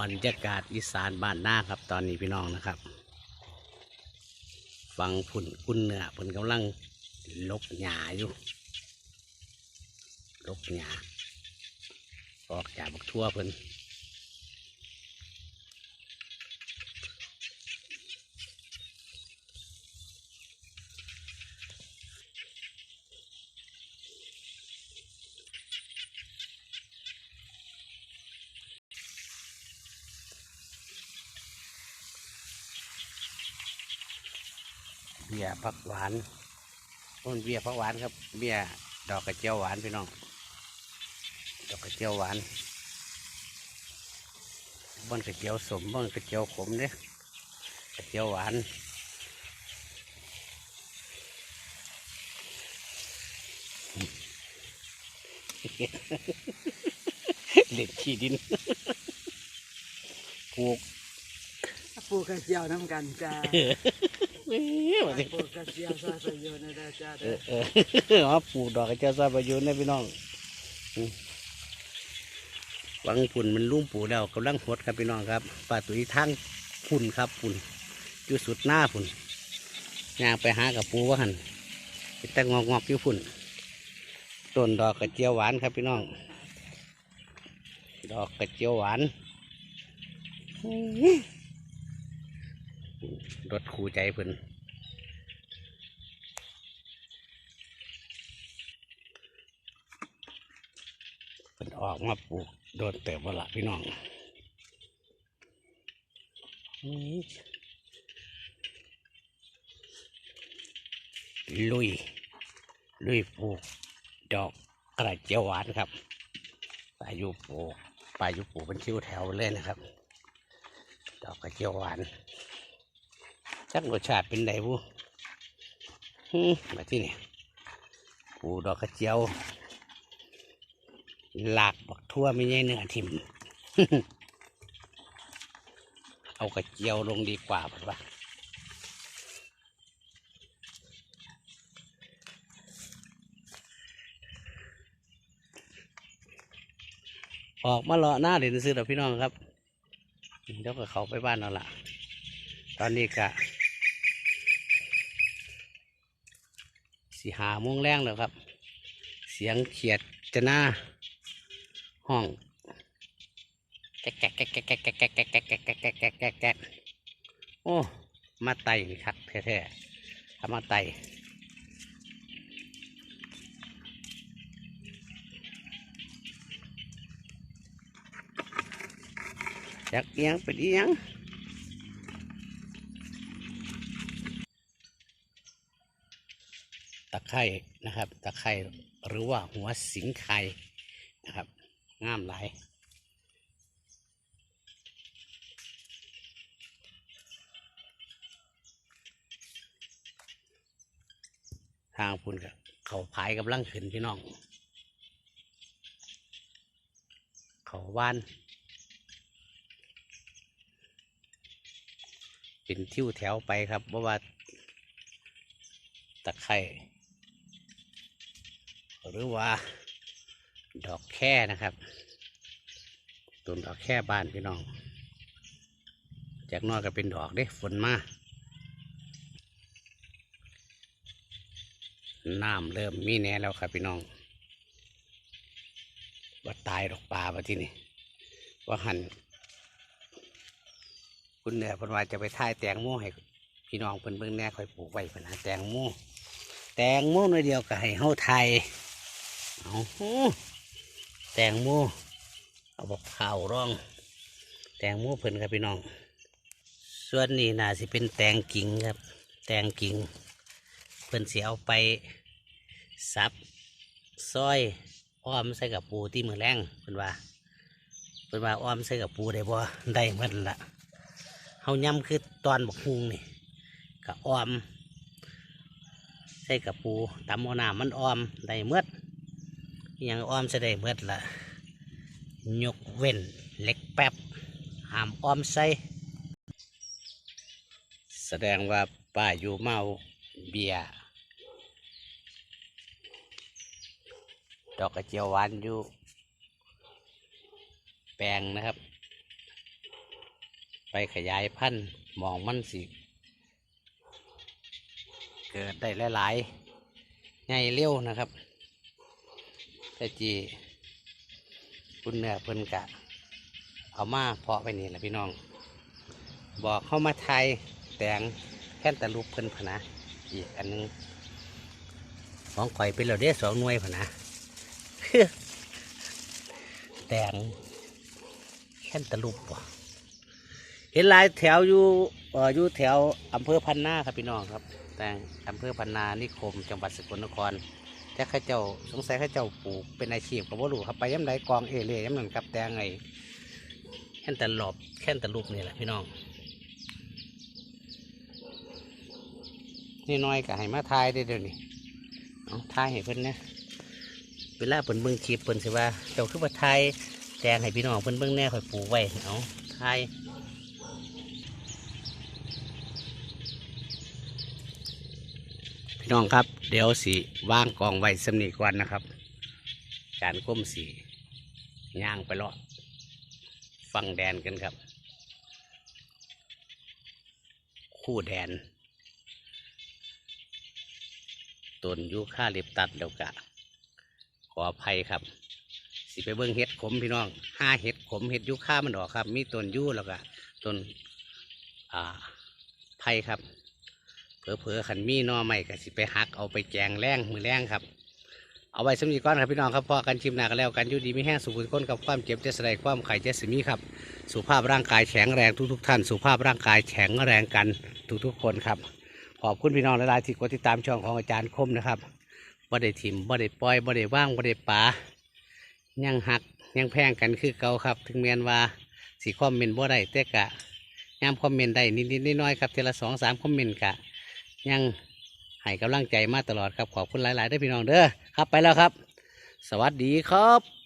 บรรยากาศอีสานบ้านหน้าครับ ตอนนี้พี่น้องนะครับ ฟังผุ่นกุ้นเนื้อผุ่นกำลังลกหยาอยู่ ลกหยาออกจากบักทั่วเพิ่น เบี้ยผักหวานต้นเบี้ยผักหวานครับ เบี้ยดอกกระเจียวหวานพี่น้อง ดอกกระเจียวหวานบ้านกระเจียวสมบ้านกระเจียวขมเนี่ยกระเจียวหวานเล็ดขี้ดินปลูกปลูกกระเจียวน้ำกันจ้า เอ้ยว่าสิปลูกกระเจียวซอประโยชน์นะเด้อจ้าเอเด้ออเออเอาปลูกดอกกระเจียวซอยประยุนนะพี่น้องอืมวังปุ่นมันลุ่มปลูกแล้วกำลังหดครับพี่น้องครับป่าตุยทางปุ่นครับปุ่นอยู่สุดหน้าปุ่นย่างไปหากับปูว่าหันไปแต่งอกงอกๆอยู่ปุ่นต้นดอกกระเจียวหวานครับพี่น้อง ดอกกระเจียวหวานอื้อ รถคูใจเพิ่นเป็นออกมาปลูกโดนเติบวละพี่น้องลุย ลุยปลูก ดอกกระเจียวหวานครับปลายุปลูกปลายุปลูกเป็นคิวแถวเลยนะครับ ดอกกระเจียวหวาน จักรสชาติเป็นไงบูฮึมาที่นี่ปูดอกกระเจียว หลากบักทั่วไม่ใช่เนื้อทิมเอากระเจียวลงดีกว่าป่ะออกมาเลาะหน้าเด่นซื้อเด้อพี่น้องครับเดี๋ยวก็เขาไปบ้านเอาละตอนนี้กะ สีหาโมงแรงแล้วครับ เสียงเขียดจะหน้าห้องแก๊กแก๊กแก๊กแก๊กแก๊กแก๊กแก๊กแก๊กแก๊กแก๊กแก๊กแก๊กแก๊กแก๊กโอ้ มาไต่นี่คักแท้ๆถ้ามาไต่ยากเอียงเป็นเอียงะไคร่นะครับตะไคร่หรือว่าหัวสิงไข่นะครับงามหลายทางพุ่นกับเขาพายกำลังขึ้นพี่น้อง เขาว่าน เป็นทิวแถวไปครับเพราะว่าตะไคร่ หรือว่า ดอกแค่นะครับต้นดอกแค่บ้านพี่น้อง จากนอกก็เป็นดอกเด้ฝนมาน้ำเริ่มมีแน่แล้วครับพี่น้องว่าตายดอกปลามาที่นี่ว่าหันคุณเนี่ยพนว่าจะไปท่ายแตงโมให้พี่น้องเพิ่นเบิ่งแหน่ค่อยปลูกไว้พนหาแตงโมแตงโมหน่อยเดียวก็ให้เฮาไทย เอาหูแตงโมเอาบอกข้าวร่อง แตงโมเพิ่นครับพี่น้อง ส่วนนี้น่าสิเป็นแตงกิ่งครับ แตงกิ่งเพิ่นสิเอาไปซับซอยอ้อมใส่กับปูที่มือแรงเพิ่นว่าเพิ่นว่าอ้อมใส่กับปูได้บ่ได้หมันละเฮาย่ำคือตอนบักฮุงนี่กับอ้อมใส่กับปูตำเอาน้ำมันอ้อมได้เมดอิห ยังอ้อมใส่ได้เมดละยกเว้นเล็กแป๊บหามอ้อมใส่แสดงว่าป้าอยู่เมาเบียดอกกระเจียวหวานอยู่แปลงนะครับ ไปขยายพันธุ์มองมันสิ เกิดได้หลายๆใหญ่เร็วนะครับ แต่จีคุณเนื้อเพิ่นกะ เอามาเพาะไปนี่แหละพี่น้อง บอกเข้ามาไทยแตงแค่นตะลุกเพิ่นพนะ อีกอันหนึงของข่อยเป็นเราได้สองหน่วยพนะแตงแค่นตะลุกว่ะเห็นลายแถวอยู่เอ่ออยู่แถวอำเภอพันนาครับพี่น้องครับ แตงอำเภอพันนานิคม จังหวัดสกลนคร แต่ข้าเจ้าสงสัยข้าเจ้าปลูกเป็นอาชีพกับว่ารู้ครับไปย้ำใดกองเอเล่ย้ำนั่นกับแตงไงแค่นตะหลบแค่นตะลุกนี่แหละพี่น้อง นี่น้อยก็ให้มาทายได้เดี๋ยวนี้เอาทายให้เพิ่นนะเวลาเพิ่นเบิ่งคลิปเพิ่นสิว่าเจ้าคือว่าทายแตงให้พี่น้องเพิ่นเบิ่งแน่ข่อยปลูกไว้เอาทาย พี่น้องครับ เดี๋ยวสิวางกองไว้สำนีก่อนนะครับ การก้มสีย่างไปเลาะฟังแดนกันครับ คู่แดนต้นยูคาลิปตัสเดียวกะ ขออภัยครับ สิไปเบิ้งเห็ดขมพี่น้องห้าเห็ดขมเห็ดยูคามันออกครับ มีต้นยูแล้วก็ต้นอ่าไผ่ครับ เผลอๆขันมีนอใหม่ก็สิไปหักเอาไปแกงแรงมือแรงครับ เอาไว้สำนีก้อนครับพี่น้องครับพอกันชิมหนากันแล้วกันอยู่ดีไม่แห้งสุขุมคนกับความเจ็บจะแสดงความไข่จะสมีครับ สุภาพร่างกายแข็งแรงทุกๆ ท่าน สุภาพร่างกายแข็งแรงกันทุกๆ คนครับขอบคุณพี่น้องหลายๆที่กดติดตามช่องของอาจารย์คมนะครับบ่ได้ถิ่มบ่ได้ปล่อยบ่ได้ว่างบ่ได้ป่ายังหักยังแพงกันคือเก่าครับ ถึงแม้นว่าสีคอมเมนต์บ่ได้แต่กะยามคอมเมนต์ได้นิดๆน้อยๆครับเทละสองสามคอมเมนต์กะ ยังให้กำลังใจมาตลอดครับขอบคุณหลายๆได้พี่น้องเด้อครับไปแล้วครับ สวัสดีครับ